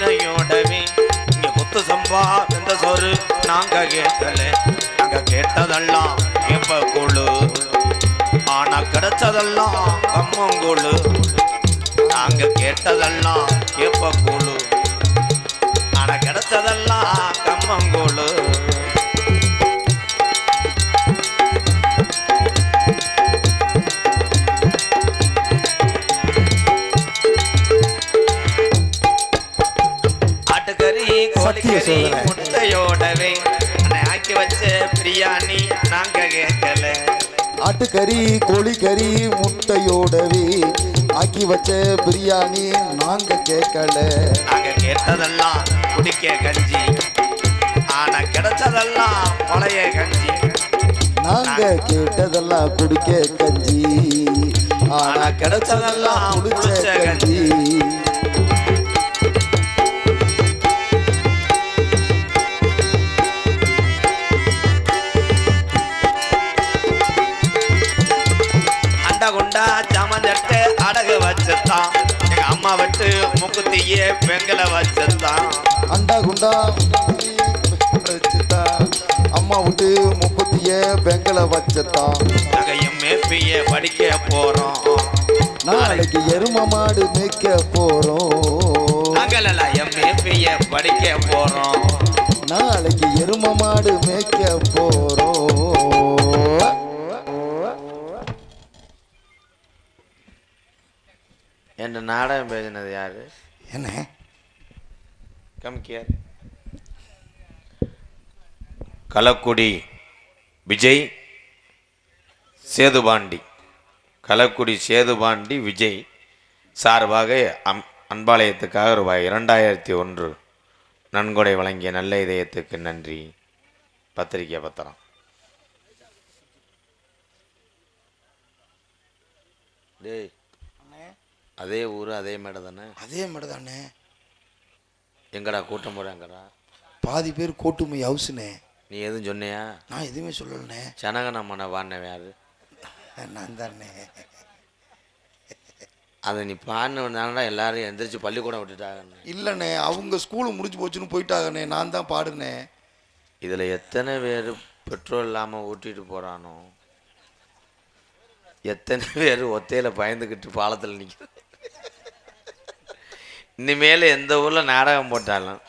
கீரையோடவே இங்க குத்து சம்பா இந்த சோறு நாங்க கேட்கல நாங்க கேட்டதெல்லாம் எப்ப கூழு. ஆனா கிடைச்சதெல்லாம் கம்மங்கூழு நாங்க கேட்டதெல்லாம் எப்ப கூழு. ஆனா கிடைச்சதெல்லாம் கம்மங்கூழு சோதனை. முட்டையோடவே. ஆக்கி வச்ச பிரியாணி நாங்க கேட்கல. ஆட்டுக்கறி கோழிக்கறி முட்டையோடவே ஆக்கி வச்ச பிரியாணி நாங்க கேட்கல. நாங்க கேட்டதெல்லாம் குடிக்க கஞ்சி. ஆனா கிடைச்சதெல்லாம் பழைய கஞ்சி. நாங்க கேட்டதெல்லாம் குடிக்க கஞ்சி. ஆனா கிடைச்சதெல்லாம் குடிச்ச கஞ்சி. வச்சுத்தான். எங்க அம்மா விட்டு முக்குத்தியே பெங்கல வச்சுத்தான். அண்டா குண்டா அம்மா விட்டு முப்பத்திய பெங்கல வச்சத்தான். நாங்க எம்ஏபிஏ படிக்க போறோம். நாளைக்கு எரும மாடு மேய்க்க போறோம். நாங்களெல்லாம் எம்ஏபிஏ படிக்க போறோம். நாளைக்கு எரும மாடு மேய்க்க போறோம். நாடகம் பேசினது யாரு? என்ன? கம்கியார் கலக்குடி விஜய் சேதுபாண்டி. கலக்குடி சேதுபாண்டி விஜய் சார்பாக அம் அன்பாலயத்துக்காக ரூபாய் இரண்டாயிரத்தி ஒன்று நன்கொடை வழங்கிய நல்ல இதயத்துக்கு நன்றி. பத்திரிக்கை பத்திரம். டேய் அதே ஊர் அதே மேடம் தானே? அதே மாதிரி தானே. எங்கடா கூட்டம் போகிறாங்கடா பாதி பேர் கோட்டுமை ஹவுஸ்னே. நீ எதுவும் சொன்னியா? நான் எதுவுமே சொல்லலண்ணே. சனகனம்மனை பாடினவன் யாரு? நான் தானே. அதை நீ பாடினவனால எல்லாரும் எந்திரிச்சு பள்ளிக்கூடம் விட்டுட்டாங்கன்னு இல்லைண்ணே அவங்க ஸ்கூலு முடிஞ்சு போச்சுன்னு போயிட்டாங்கண்ணே. நான் தான் பாடுனேன் இதில் எத்தனை பேர் பெட்ரோல் இல்லாமல் ஊட்டிட்டு போகிறானோ எத்தனை பேர் ஒத்தையில் பயந்துக்கிட்டு பாலத்தில் நிற்கிது இனிமேல் எந்த ஊரில் நாடகம் போட்டாலும்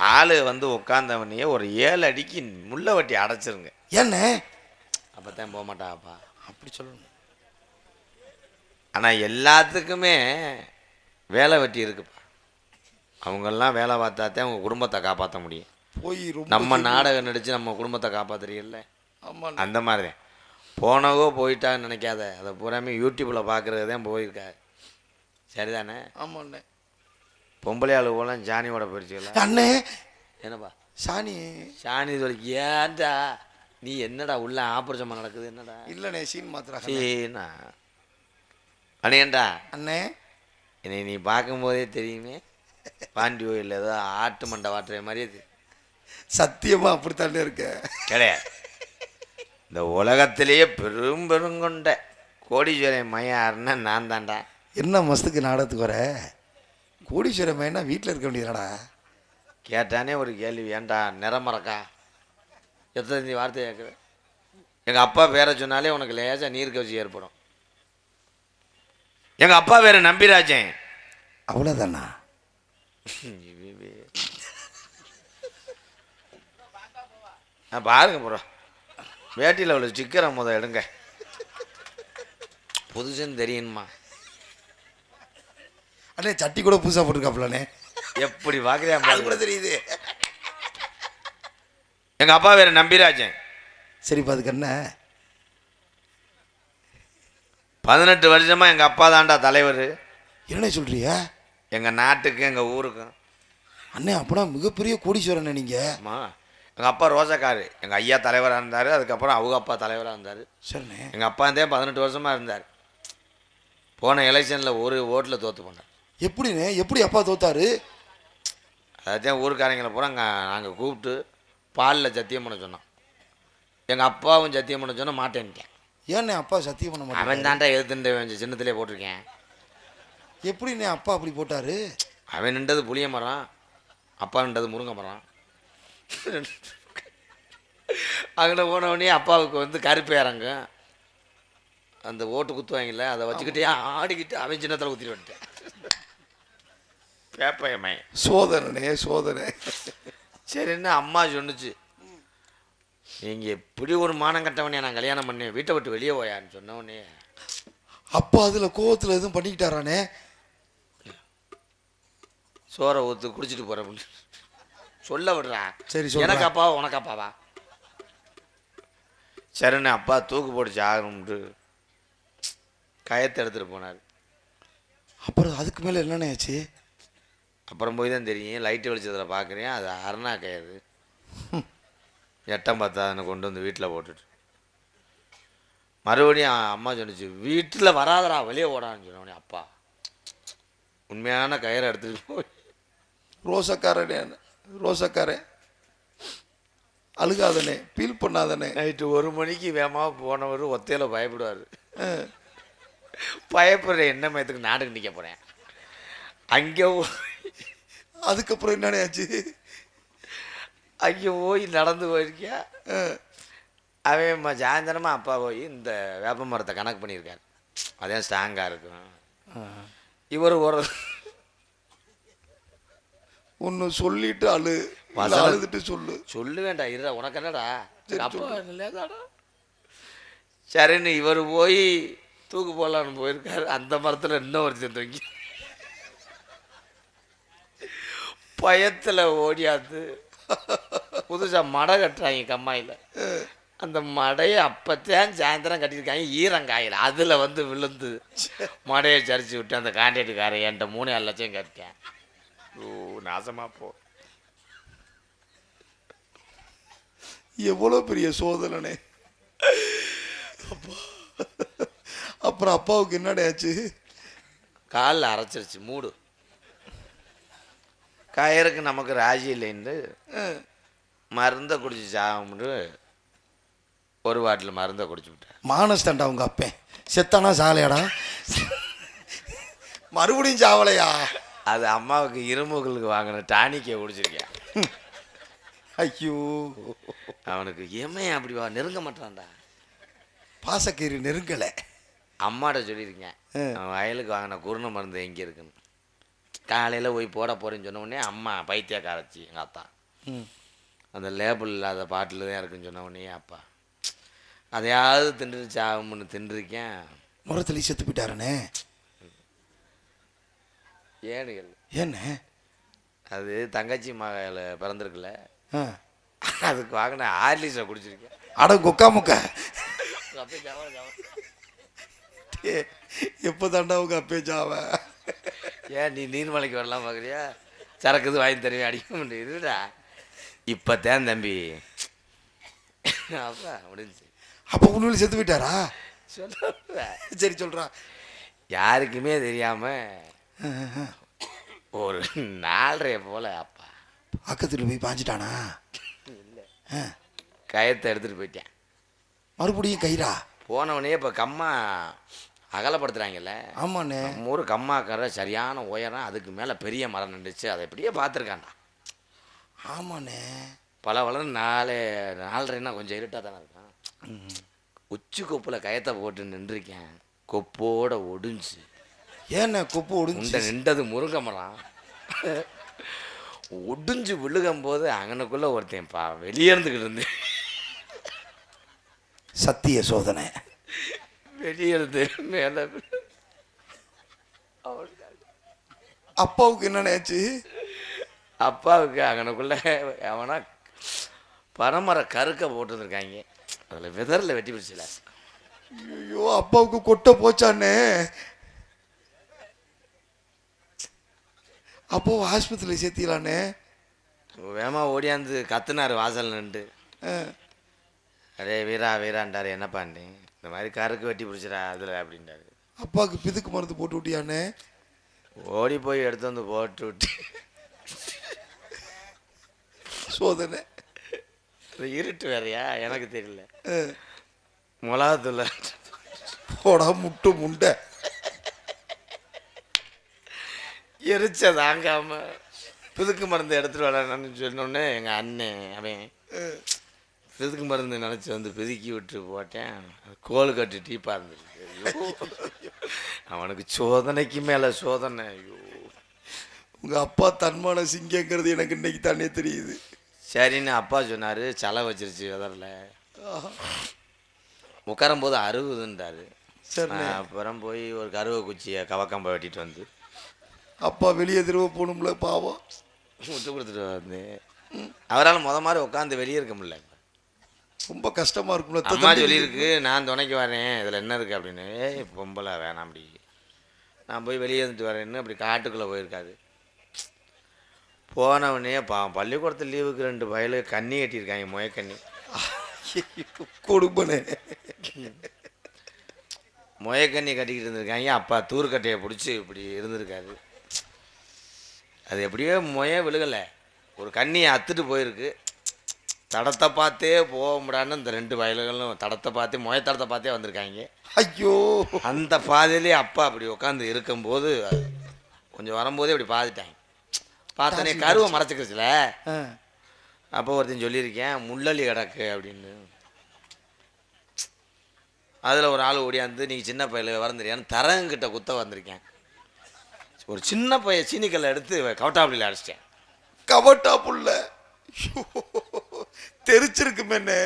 ஆள் வந்து உட்காந்தவனையே ஒரு ஏழு அடிக்கு முள்ள வட்டி அடைச்சிருங்க. ஏண்ணே அப்போ தான் போக மாட்டாப்பா அப்படி சொல்லணும். ஆனால் எல்லாத்துக்குமே வேலை வெட்டி இருக்குப்பா. அவங்கெல்லாம் வேலை பார்த்தா தான் அவங்க குடும்பத்தை காப்பாற்ற முடியும். போய் நம்ம நாடகம் நடித்து நம்ம குடும்பத்தை காப்பாற்றுறீங்கல்ல ஆமாம் அந்த மாதிரி தான். போனவோ போயிட்டான்னு நினைக்காத. அதை பூராமே யூடியூப்பில் பார்க்குறது தான் போயிருக்கா சரிதானே? ஆமாண்ணே. பொம்பளை ஆளு போல ஜானியோட போயிடுச்சுல அண்ணே! என்னப்பா? சாணி. சாணி சொல்லி ஏன்டா? நீ என்னடா உள்ள ஆபரேஷன் நடக்குது? என்னடா? இல்லைண்ணே சீன் மாத்திரா சீனா. அணியன்டா அண்ணே! என்னை நீ பார்க்கும்போதே தெரியுமே. பாண்டி கோயில் ஏதோ ஆட்டு மண்டை வாட்டுற மாதிரி இது சத்தியமா அப்படித்தானே இருக்க? கிடையாது. இந்த உலகத்திலேயே பெரும் பெருங்கொண்ட. கோடீஸ்வரன் மையாருன்னா நான் தான்டா. என்ன மஸ்துக்கு நாடகத்துக்கு வர? கோடீஸ்வர மையனா வீட்டில் இருக்க வேண்டியதாடா கேட்டானே ஒரு கேள்வி ஏன்டா நிறமறக்கா? எத்தனை வார்த்தை கேட்குற? எங்கள் அப்பா பேரை சொன்னாலே உனக்கு லேசாக நீர் கவச்சி ஏற்படும். எங்கள் அப்பா பேர் நம்பிராஜன். அவ்வளோதானா ஆ பாருங்க ப்ரோ. வேட்டியில் உள்ள சிக்கரை முத எடுங்க. புதுசுன்னு தெரியணுமா அண்ணே சட்டி கூட புதுசாக போட்டிருக்காப்புலண்ணே. எப்படி பார்க்குறியா அது கூட தெரியுது. எங்கள் அப்பா பேர் நம்பிராஜன். சரிப்பா அதுக்கு என்ன பதினெட்டு வருஷமாக எங்கள் அப்பா தான்டா தலைவர். என்ன சொல்றியா? எங்கள் நாட்டுக்கு எங்கள் ஊருக்கும். அண்ணே அப்பனா மிகப்பெரிய கோடீஸ்வரண்ணே நீங்கள் ஆமா. எங்கள் அப்பா ரோசக்காரு எங்கள் ஐயா தலைவராக இருந்தார் அதுக்கப்புறம் அவங்க அப்பா தலைவராக இருந்தார். சரிண்ணே. எங்கள் அப்பா இருந்தே பதினெட்டு வருஷமாக இருந்தார். போன எலெக்ஷனில் ஒரு ஓட்டில் தோற்று போனார். எப்படிண்ணே? எப்படி அப்பா தோத்தாரு? அதாச்சும் ஊருக்காரங்களை பூரா நாங்கள் கூப்பிட்டு பாலில் சத்தியம் பண்ண சொன்னோம். எங்கள் அப்பாவும் சத்தியம் பண்ண சொன்னால் மாட்டேன்ட்டேன் ஏண்ணே அப்பா சத்தியம் பண்ண அவன் மாட்டேன் தான்டா எதிர்த்துட்டு சின்னத்திலே போட்டிருக்கேன். எப்படிண்ணே அப்பா அப்படி போட்டாரு? அவன் நின்றது புளிய மரம் அப்பா நின்றது முருங்கை மரம். அங்கே போனவொடனே அப்பாவுக்கு வந்து கருப்பு இறங்கும். அந்த ஓட்டு குத்துவாங்கல்ல அதை வச்சுக்கிட்டே ஆடிக்கிட்டு அவன் சின்னத்தில் குத்திட்டு வந்துட்டேன். பேப்பயமே சோதனை. சோதனை சரின்னு அம்மா சொன்னுச்சு. நீங்கள் எப்படி ஒரு மானம் கட்டவனே நான் கல்யாணம் பண்ணேன் வீட்டை விட்டு வெளியே போயான்னு சொன்னவொடனே அப்பா அதில் கோவத்தில் எதுவும் பண்ணிக்கிட்டாரானே? சோறை ஊற்று குடிச்சிட்டு போகிறேன் சொல்ல விடுறா. சரி. எனக்கு அப்பாவா உனக்கு அப்பாவா? சரின்னு அப்பா தூக்கு போட்டு ஆகணும்ட்டு கயத்தை எடுத்துகிட்டு போனார். அப்புறம் அதுக்கு மேலே என்னண்ணே ஆச்சு? அப்புறம் போய் தான் தெரியும். லைட்டு வெளிச்சத்தில் பார்க்குறேன் அது அருணா கயிறு. எட்டம் பத்தாதுன்னு கொண்டு வந்து வீட்டில் போட்டுட்டு. மறுபடியும் அம்மா சொன்னுச்சு வீட்டில் வராதடா வெளியே ஓடான்னு சொன்னவனே அப்பா. உண்மையான கயிறை எடுத்துகிட்டு போய். ரோசக்காரனே ரோசக்காரன் அழுகாதனே ஃபீல் பண்ணாதனே. நைட்டு ஒரு மணிக்கு வேகமாக போனவர் ஒத்தையில் பயப்படுவார். பயப்படுற என்ன மயத்துக்கு நாடுக்கு நிற்க போகிறேன் அங்கே அதுக்கப்புறம் என்னண்ணே ஆச்சு? அங்கே போய் நடந்து போயிருக்கியா? அவன் ம- சாயந்தரமா அப்பா போய் இந்த வேப்ப மரத்தை கணக்கு பண்ணியிருக்காரு. அதே ஸ்ட்ராங்காக இருக்கும். இவர் ஒரு ஒன்று சொல்லிட்டு அழு. அழுதுட்டு சொல்லு. சொல்லு வேண்டாம் இருடா உனக்கு என்னடா? அப்பா சரின்னு இவர் போய் தூக்கு போடலான்னு போயிருக்காரு. அந்த மரத்தில் இன்னும் ஒருத்தன் தொங்கி பயத்தில் ஓடியாந்து புதுசாக மடை கட்டுறாங்க கம்மாயில் அந்த மடையை அப்பத்தான் சாயந்தரம் கட்டியிருக்காங்க ஈரங்காயில். அதில் வந்து விழுந்து மடையை சரிச்சு விட்டு அந்த கான்ட்ராக்டுக்காரன் என்கிட்ட மூணு ஏழு லட்சம் கட்டிட்டேன் ஓ நாசமா போ. எவ்வளோ பெரிய சோதனை அப்பா. அப்புறம் அப்பாவுக்கு என்னடே ஆச்சு? காலில் அரைச்சிருச்சு மூடு. கயருக்கு நமக்கு ராஜி இல்லைன்னு மருந்தை குடிச்சு சாகும்னு ஒரு வாட்டில் மருந்தை குடிச்சு விட்டேன். மானஸ்தாண்டா உங்க அப்பன் செத்தானா சாலையாடா? மறுபடியும் சாவலையா? அது அம்மாவுக்கு இருமுகளுக்கு வாங்கின டானிக்கை குடிச்சிருக்கேன். ஐயோ. அவனுக்கு ஏமையா அப்படி வா நெருங்க மாட்டான்டா. பாசக்கீரி நெருங்கலை. அம்மாட்ட சொல்லியிருக்கேன். அவன் வயலுக்கு வாங்கின குருணை மருந்து எங்கே இருக்குன்னு. காலையில் போய் போட போகிறேன்னு சொன்ன உடனே அம்மா பைத்தியக்காரச்சி எங்கள் அத்தா அந்த லேபிள் இல்லாத பாட்டில் தான் இருக்குன்னு சொன்ன உடனே அப்பா அதையாவது தின்றுச்சு ஆகும்னு தின்றுருக்கேன். முறத்தில் செத்து போயிட்டாரனே. ஏனுகள் ஏண்ணே அது தங்கச்சி மகளை பிறந்திருக்குல்ல. அதுக்கு வாங்கின ஆர்லிஸை குடிச்சிருக்கேன். அட கொக்கா முக்கா. எப்போ தாண்டா உங்க அப்பே சாவ ஏன் நீ நீர்மலைக்கு வரலாம் பார்க்குறியா? சரக்கு இது வாங்கி தருவேன் அடிக்க முடியும் இருடா. இப்போ தேன் தம்பி. அப்பா முடிஞ்சு. அப்போ உண்மையில செத்து போயிட்டாரா? சொல்ல சரி சொல்றா. யாருக்குமே தெரியாம ஆ, ஆ, ஆ. ஒரு நாலரை போல அப்பா. பக்கத்துல போய் பாஞ்சிட்டானா? ஆ, கயத்தை எடுத்துட்டு போயிட்டேன். மறுபடியும் கயிறா? போனவனே இப்போ கம்மா அகலப்படுத்துறாங்கல்ல. ஆமாண்ணே. நம்ம ஊர் கம்மாக்கரை சரியான உயரம் அதுக்கு மேலே பெரிய மரம் நின்றுச்சு அதை எப்படியே பார்த்துருக்கான்டா ஆமாண்ணே. பல வளர்ந்து நாலு நாலரைன்னா கொஞ்சம் இருட்டாக தானே இருக்கான். உச்சி கொப்பில் கயத்தை போட்டு நின்றுருக்கேன். கொப்போட ஒடிஞ்சு. ஏண்ணே கொப்பு ஒடிஞ்சு. நின்றது முருங்கை மரம். ஒடிஞ்சு விழுகும் போது அங்கனுக்குள்ளே ஒருத்தன் பா வெளியே இருந்துக்கிட்டு இருந்தேன் சத்திய சோதனை. வெளியே இருந்து மேலே அப்பாவுக்கு என்னண்ணே ஆச்சு? அப்பாவுக்கு அங்கனுக்குள்ளே அவனா பரமர கருக்க போட்டுருந்துருக்காங்க. அதில் விதரில் வெட்டி பிடிச்சல. ஐயோ அப்பாவுக்கு கொட்டை போச்சாண்ணே. அப்போ ஆஸ்பத்திரியில் சேர்த்திக்கலாண்ணே. வேமா ஓடியாந்து கத்துனாரு வாசல் நின்று அடே வீரா வீரான்டாரு என்னப்பாண்டி இந்த மாதிரி கருக்கு வெட்டி பிடிச்சிடா அதில் அப்படின்ட்டாரு அப்பாவுக்கு பிதுக்கு மருந்து போட்டு விட்டியாண்ணே? ஓடி போய் எடுத்து வந்து போட்டு விட்டு. சோதனை. இருட்டு வேறையா எனக்கு தெரியல. மிளகாத்தூள் போடா முட்டு முண்டை. எரிச்ச தாங்காம பிதுக்கு மருந்து எடுத்துட்டு வரணும்னு சொன்னோடனே எங்கள் அண்ணன் அவன். பிதுக்கு மருந்து நினச்சி வந்து பிதுக்கி விட்டு போட்டேன். கோல் கட்டு டீப்பாக இருந்துருக்கு ஐயோ. அவனுக்கு சோதனைக்கு மேலே சோதனை. ஐயோ. உங்க அப்பா தன்மான சிங்கங்கிறது எனக்கு இன்னைக்கு தானே தெரியுது. சரின்னு அப்பா சொன்னார் சலை வச்சிருச்சு வெதரில். ஆஹா. உட்காரும்போது அறுபதுன்றாரு. நான் அப்புறம் போய் ஒரு கருவை குச்சியை கவக்கம்பை வெட்டிட்டு வந்து. அப்பா வெளியே திரும்ப போகணும்ல பாவம். முட்டு கொடுத்துட்டு வந்து அவரால் முத மாதிரி உட்காந்து வெளியே இருக்க முடியல. ரொம்ப கஷ்டமா இருக்கும்ல. அம்மா சொல்லியிருக்கு நான் துணைக்கு வரேன் இதில் என்ன இருக்குது அப்படின்னு. ஏய் பொம்பளை வேணாம் அப்படி. நான் போய் வெளியே இருந்துட்டு வரேன்னு அப்படி காட்டுக்குள்ளே போயிருக்காரு போனவனே பா பள்ளிக்கூடத்து லீவுக்கு ரெண்டு வயலு கண்ணி கட்டியிருக்காங்க முயக்கண்ணி கொடுப்பனே. முயக்கண்ணி கட்டிக்கிட்டு இருந்திருக்காங்க அப்பா தூர்க்கட்டையை பிடிச்சி இப்படி இருந்திருக்காரு. அது எப்படியோ முய விழுகலை. ஒரு கண்ணியை அத்துட்டு போயிருக்கு. தடத்தை பார்த்தே போக முடியாதுன்னு இந்த ரெண்டு வயல்களும் தடத்தை பார்த்தே முய தடத்தை பார்த்தே வந்திருக்காங்க. ஐயோ. அந்த பாதையிலே அப்பா அப்படி உட்காந்து இருக்கும்போது கொஞ்சம் வரும்போதே இப்படி பார்த்துட்டாங்க பார்த்தோன்னே கருவை மறைச்சிக்கிச்சுல அப்போ ஒருத்தன் சொல்லியிருக்கேன் முள்ளலி கிடக்கு அப்படின்னு. அதில் ஒரு ஆள் ஓடியாந்து நீங்கள் சின்ன பையில வரந்துறியான்னு தரங்கிட்ட குத்த வந்திருக்கேன். ஒரு சின்ன பையன் சீனிக்கல்லை எடுத்து கவட்டாப்பிளியில் அடிச்சிட்டேன். கவட்டா தெரிச்சிருக்குமேண்ணே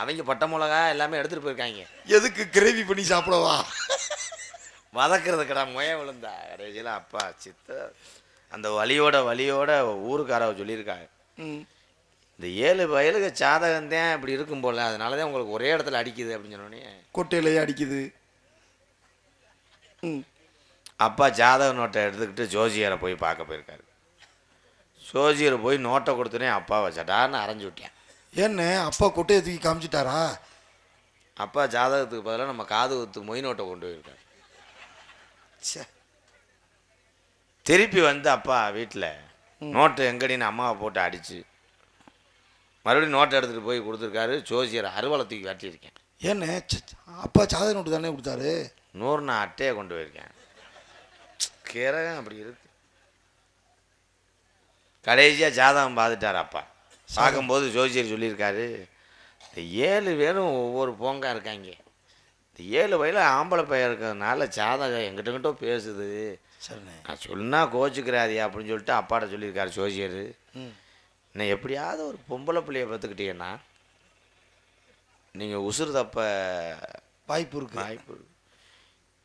அவங்க பட்டை மிளகா எல்லாமே எடுத்துகிட்டு போயிருக்காங்க. எதுக்கு கிரேவி பண்ணி சாப்பிடவா? வதக்கிறது கடா முய விழுந்தா. கடைசியில் அப்பா சித்த. அந்த வலியோட வலியோட ஊருக்காரவ சொல்லியிருக்காங்க. ம், இந்த ஏழு வயலுக்கு சாதகம் தான் இப்படி இருக்கும் போல அதனால தான் உங்களுக்கு ஒரே இடத்துல அடிக்குது அப்படின்னு சொன்னோடனே கொட்டையிலேயே அடிக்குது. அப்பா ஜாதக நோட்டை எடுத்துக்கிட்டு ஜோசியரை போய் பார்க்க போயிருக்காரு. ஜோசியரை போய் நோட்டை கொடுத்தனே அப்பாவை சடார்னு அரைஞ்சு விட்டேன். ஏண்ணே அப்பா கொட்டையை தூக்கி காமிச்சிட்டாரா? அப்பா ஜாதகத்துக்கு பதிலாக நம்ம காது குத்துக்கு மொய் நோட்டை கொண்டு போயிருக்காரு. ச்சே. திருப்பி வந்து அப்பா வீட்டில் நோட்டு எங்கடின்னு அம்மாவை போட்டு அடித்து மறுபடியும் நோட்டை எடுத்துகிட்டு போய் கொடுத்துருக்காரு. ஜோசியர் அறுவலை தூக்கி வெட்டியிருக்கேன். ச்ச, அப்பா சாதக நோட்டு தானே கொடுத்தாரு? நூறு நான் அட்டையை கொண்டு போயிருக்கேன். கிரகம் அப்படி இருக்கு. கடைசியாக ஜாதகம் பார்த்துட்டார் அப்பா. பார்க்கும்போது ஜோசியர் சொல்லியிருக்காரு இந்த ஏழு பேரும் ஒவ்வொரு போங்கா இருக்காங்க. இந்த ஏழு வயல ஆம்பளை பையன் இருக்கிறதுனால ஜாதகம் எங்கிட்டங்கிட்டோ பேசுது. நான் சொன்னா கோச்சுக்கிறாதியா அப்படின்னு சொல்லிட்டு அப்பாட்ட சொல்லியிருக்காரு ஜோசியர். நான் எப்படியாவது ஒரு பொம்பளை பிள்ளைய பார்த்துக்கிட்டீங்கன்னா நீங்கள் உசுறு தப்ப வாய்ப்பு இருக்கு. வாய்ப்பு இருக்கு.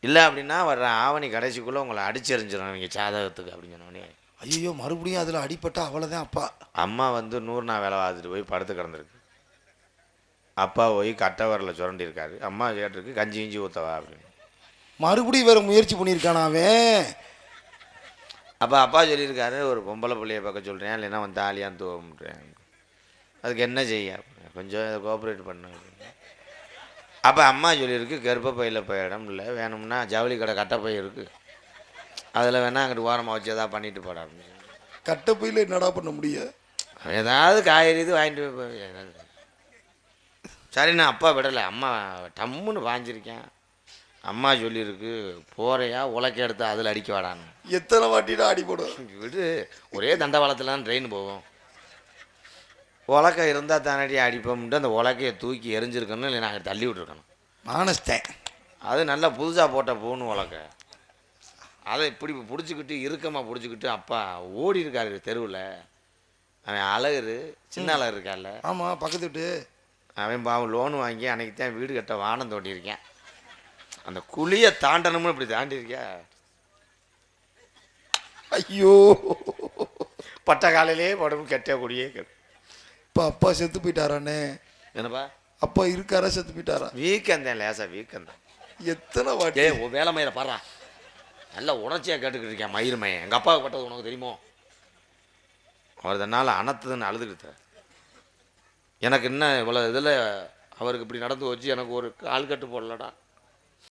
இல்லை அப்படின்னா வர்ற ஆவணி கடைசிக்குள்ளே உங்களை அடிச்செறிஞ்சிடும் நீங்கள் ஜாதகத்துக்கு அப்படின்னு சொன்னோடனே ஐயோ மறுபடியும் அதில் அடிபட்டா அவ்வளோதான் அப்பா. அம்மா வந்து நூறு நாள் வேலை பார்த்துட்டு போய் படுத்து கிடந்திருக்கு. அப்பா போய் கட்டை வரல சுரண்டிருக்காரு அம்மா கேட்டிருக்கு கஞ்சி கிஞ்சி ஊற்றவா அப்படின்னு. மறுபடியும் வேற முயற்சி பண்ணியிருக்கானா அவன்? அப்போ அப்பா சொல்லியிருக்காரு ஒரு பொம்பளை பிள்ளைய பார்க்க சொல்கிறேன் இல்லைன்னா வந்து தாலியான்னு தூவம்ன்றேன். அதுக்கு என்ன செய்ய. கொஞ்சம் இதை கோஆப்ரேட் பண்ண அப்போ அம்மா சொல்லியிருக்கு கர்ப்பப்பையில் போய் இடம் இல்லை வேணும்னா ஜவுளி கடை கட்டப்பை இருக்குது அதில் வேணா அங்கிட்டு ஓரமாக வச்சு எதாவது பண்ணிட்டு போடா அப்படின்னு கட்டப்பையில் என்னடா பண்ண முடியும் ஏதாவது காய்கறி இது வாங்கிட்டு போய். சரி நான் அப்பா விடலை. அம்மா டம்முன்னு வாங்கியிருக்கேன் அம்மா சொல்லியிருக்கு போறையா உலக்க எடுத்து அதில் அடிக்க வாடான்னு. எத்தனை வாட்டிடா அடிபடும் விடு. ஒரே தண்டவாளத்தில் தான் ட்ரெயின் போகும். உலக்க இருந்தால் தானடி அடிப்போம்ட்டு அந்த உலக்கையை தூக்கி எரிஞ்சிருக்கணும் இல்லை நாங்கள் தள்ளி விட்டுருக்கணும். மானஸ்தேன். அது நல்லா புதுசாக போட்ட பூன்னு உலக்க. அதை இப்படி பிடிச்சிக்கிட்டு இறுக்கமாக பிடிச்சிக்கிட்டு அப்பா ஓடி இருக்காரு தெருவில். அவன் அழகரு சின்ன அழகர் இருக்கார்ல. ஆமாம் பக்கத்து வீட்டு. அவன் பாவம் லோன் வாங்கி அன்னைக்கு தான் வீடு கட்ட வானம் தோண்டியிருக்கேன். அந்த குழியை தாண்டணும்னு இப்படி தாண்டியிருக்கியா ஐயோ. பட்ட காலையிலே படும் கெட்ட குடியே இப்போ அப்பா செத்து போயிட்டாரானே என்னப்பா? அப்பா இருக்காரா செத்து போயிட்டாரா? வீக்கம் தான் லேசா வீக்கம் தான் எத்தனை வாட்டி? வேலை மயிரை பாடுறா. நல்ல உணர்ச்சியாக கேட்டுக்கிட்டு இருக்கேன் மயிர் எங்கள் அப்பாவுக்கு பட்டது உனக்கு தெரியுமோ? அவர் தன்னால் அனத்ததுன்னு அழுதுகிட்டு எனக்கு என்ன இவ்வளோ இதில் அவருக்கு இப்படி நடந்து வச்சு எனக்கு ஒரு கால் கட்டு போடலடா.